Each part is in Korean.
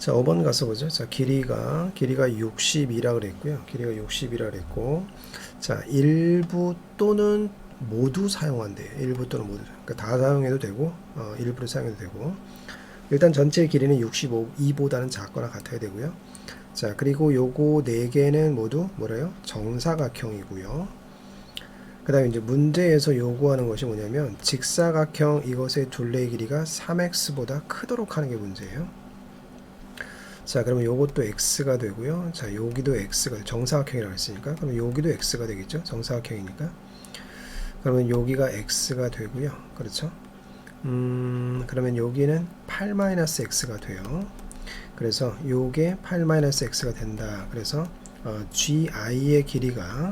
자, 5번 가서 보죠. 자, 길이가 길이가 60이라 그랬고요. 길이가 60이라 그랬고. 자, 일부 또는 모두 사용한대요. 일부 또는 모두. 그러니까 다 사용해도 되고 어, 일부를 사용해도 되고. 일단 전체 길이는 65보다는 작거나 같아야 되고요. 자, 그리고 요거 네 개는 모두 뭐래요? 정사각형이고요. 그 다음에 이제 문제에서 요구하는 것이 뭐냐면 직사각형 이것의 둘레의 길이가 3x보다 크도록 하는 게 문제예요. 자, 그러면 요것도 x가 되고요. 자, 여기도 x가 정사각형이라고 했으니까 그럼 여기도 x가 되겠죠? 정사각형이니까. 그러면 여기가 x가 되고요. 그렇죠? 음, 그러면 여기는 8-x가 돼요. 그래서 요게 8-x가 된다. 그래서 어, gi의 길이가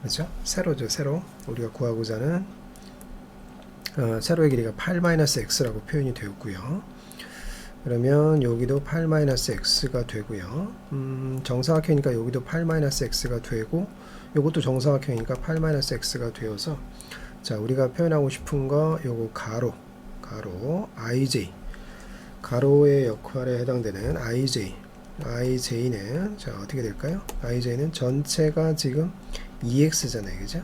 그렇죠? 세로죠, 세로. 우리가 구하고자 하는 어, 세로의 길이가 8-x라고 표현이 되었고요. 그러면 여기도 8-x가 되고요. 음, 정사각형이니까 여기도 8-x가 되고 요것도 정사각형이니까 8-x가 되어서 자, 우리가 표현하고 싶은 거 요거 가로 가로 ij 가로의 역할에 해당되는 ij ij는 자, 어떻게 될까요? ij는 전체가 지금 2x잖아요. 그죠?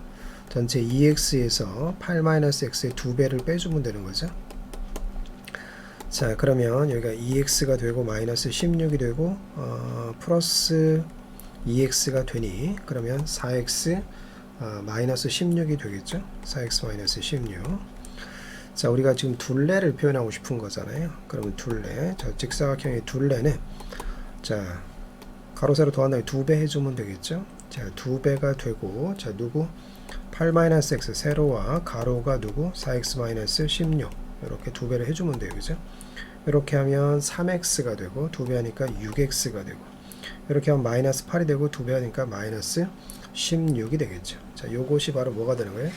전체 2x에서 8-x의 두 배를 빼주면 되는 거죠. 자, 그러면 여기가 2x가 되고 마이너스 16이 되고 어, 플러스 2x가 되니 그러면 4x 어, 마이너스 16이 되겠죠? 4x 마이너스 16. 자, 우리가 지금 둘레를 표현하고 싶은 거잖아요. 그러면 둘레, 저 직사각형의 둘레는 자 가로 세로 더한 다음에 두배 해주면 되겠죠? 자, 두 배가 되고 자 누구 8-x 세로와 가로가 누구 4x-16 이렇게 두 배를 해주면 돼요, 그죠? 이렇게 하면 3x가 되고 두 배 하니까 6x가 되고 이렇게 하면 마이너스 8이 되고 두 배 하니까 마이너스 16이 되겠죠. 자, 요것이 바로 뭐가 되는 거예요?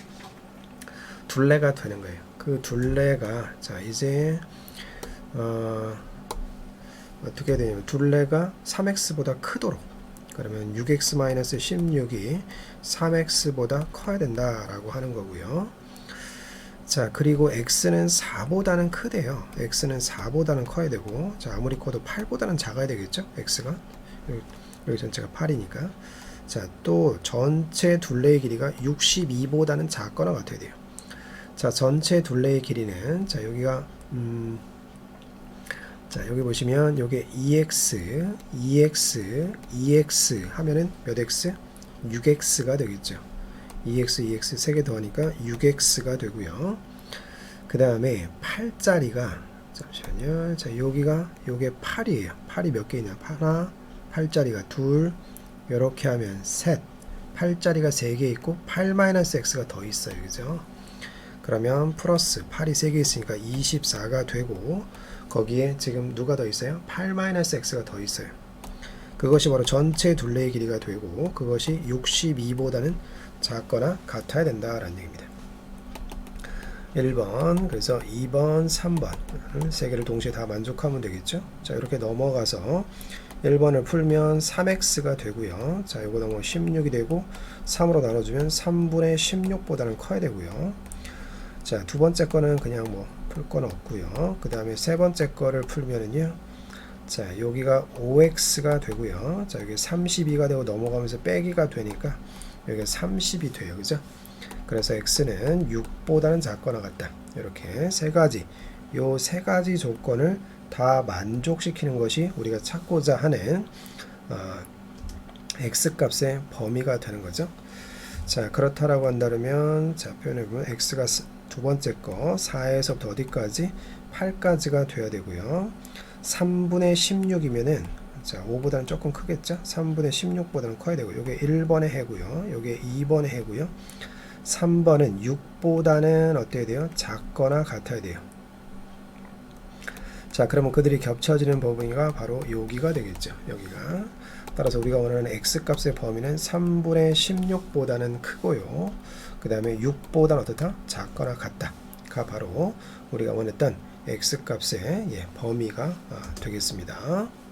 둘레가 되는 거예요. 그 둘레가 자 이제 어, 어떻게 되냐면 둘레가 3x보다 크도록 그러면 6x-16이 3x보다 커야 된다라고 하는 거고요. 자 그리고 x는 4보다는 크대요. x는 4보다는 커야 되고 자 아무리 커도 8보다는 작아야 되겠죠? x가 여기, 전체가 8이니까 자 또 전체 둘레의 길이가 62보다는 작거나 같아야 돼요. 자 전체 둘레의 길이는 자 여기가 음, 자 여기 보시면 요게 2x 2x 2x 하면은 몇 x 6x가 되겠죠 2x 2x 3개 더하니까 6x가 되고요. 그 다음에 8짜리가 잠시만요. 자 여기가 요게 8이에요. 8이 몇 개 있냐? 하나 8짜리가 둘 이렇게 하면 셋. 8짜리가 3개 있고 8-x가 더 있어요. 그죠? 그러면 플러스 8이 3개 있으니까 24가 되고 거기에 지금 누가 더 있어요? 8-x가 더 있어요. 그것이 바로 전체 둘레의 길이가 되고 그것이 62보다는 작거나 같아야 된다라는 얘기입니다. 1번 그래서 2번 3번 세 개를 동시에 다 만족하면 되겠죠 자 이렇게 넘어가서 1번을 풀면 3x가 되고요 자 이거 넘어 16이 되고 3으로 나눠주면 3분의 16보다는 커야 되고요 자, 두 번째 거는 그냥 뭐 풀 건 없고요. 그 다음에 세 번째 거를 풀면은요. 자, 여기가 5x가 되고요. 자, 여기 32가 되고 넘어가면서 빼기가 되니까 여기 30이 돼요. 그죠? 그래서 x는 6보다는 작거나 같다. 이렇게 세 가지, 요 세 가지 조건을 다 만족시키는 것이 우리가 찾고자 하는 어, x 값의 범위가 되는 거죠. 자, 그렇다라고 한다면 자, 표현해 보면 x가 두 번째 거 4에서부터 어디까지 8까지가 돼야 되고요. 3분의 16이면은 자, 5보다는 조금 크겠죠? 3분의 16보다는 커야 되고 요게 1번의 해고요. 요게 2번의 해고요. 3번은 6보다는 어때야 돼요? 작거나 같아야 돼요. 자, 그러면 그들이 겹쳐지는 범위가 바로 여기가 되겠죠. 여기가. 따라서 우리가 원하는 x 값의 범위는 3분의 16보다는 크고요. 그 다음에 6보다 어떻다? 작거나 같다 가 바로 우리가 원했던 x 값의 예, 범위가 아, 되겠습니다.